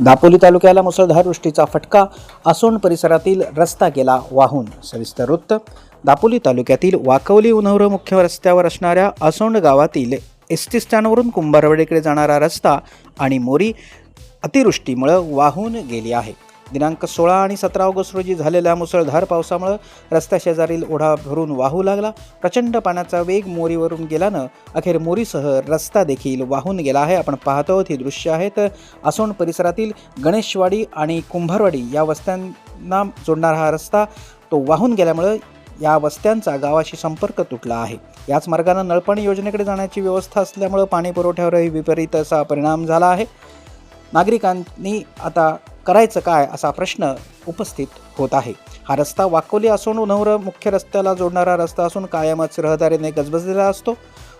दापोली तालुक्याला मुसळधार वृष्टीचा फटका असून परिसरातील रस्ता गेला वाहून. सविस्तर वृत्त दापोली तालुक्यातील वाकवली उन्हवर मुख्य रस्त्यावर असणाऱ्या असोंड गावातील एस टी स्टँडवरून कुंभारवाडीकडे जाणारा रस्ता आणि मोरी अतिवृष्टीमुळं वाहून गेली आहे. दिनांक सोळा आणि सतरा ऑगस्ट रोजी झालेल्या मुसळधार पावसामुळं रस्त्याशेजारील ओढा भरून वाहू लागला. प्रचंड पाण्याचा वेग मोरीवरून गेल्यानं अखेर मोरीसह रस्ता देखील वाहून गेला आहे. आपण पाहतो आहोत ही दृश्य आहेत असोंड परिसरातील गणेशवाडी आणि कुंभारवाडी या वस्त्यांना जोडणारा हा रस्ता. तो वाहून गेल्यामुळं या वस्त्यांचा गावाशी संपर्क तुटला आहे. याच मार्गानं नळपाणी योजनेकडे जाण्याची व्यवस्था असल्यामुळं पाणी पुरवठ्यावरही विपरीत असा परिणाम झाला आहे. नागरिकांनी आता करायचं काय असा प्रश्न उपस्थित होत आहे. हा रस्ता वाकोली असून उन्हवर मुख्य रस्त्याला जोडणारा रस्ता असून कायमच रहदारीने गजबजलेला असतो.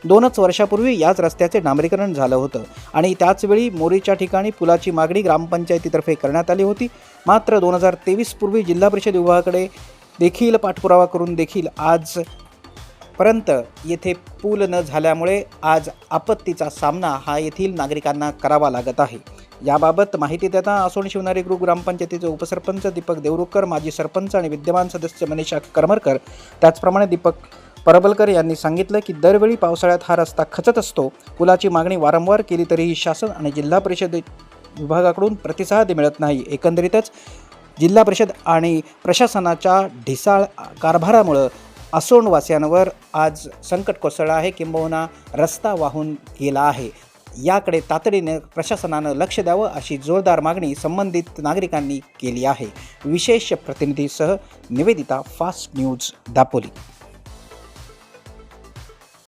दोनच वर्षापूर्वी याच रस्त्याचे डांबरीकरण झालं होतं आणि त्याचवेळी मोरीच्या ठिकाणी पुलाची मागणी ग्रामपंचायतीतर्फे करण्यात आली होती. मात्र दोन हजार तेवीस पूर्वी जिल्हा परिषद विभागाकडे देखील पाठपुरावा करून देखील आज परंत येथे पूल न झाल्यामुळे आज आपत्तीचा सामना हा येथील नागरिकांना करावा लागत आहे. याबाबत माहिती देता आसोण शिवनारी ग्रुप ग्रामपंचायतीचे उपसरपंच दीपक देवरुकर माजी सरपंच आणि विद्यमान सदस्य मनीषा करमरकर. त्याचप्रमाणे दीपक परबलकर यांनी सांगितलं की दरवेळी पावसाळ्यात हा रस्ता खचत असतो. पुलाची मागणी वारंवार केली तरीही शासन आणि जिल्हा परिषद विभागाकडून प्रतिसाद मिळत नाही. एकंदरीतच जिल्हा परिषद आणि प्रशासनाच्या ढिसाळ कारभारामुळं असोंडवासियांवर आज संकट कोसळलं आहे. किंबहुना रस्ता वाहून गेला आहे. याकडे तातडीने प्रशासनानं लक्ष द्यावं अशी जोरदार मागणी संबंधित नागरिकांनी केली आहे. विशेष प्रतिनिधीसह निवेदिता फास्ट न्यूज दापोली.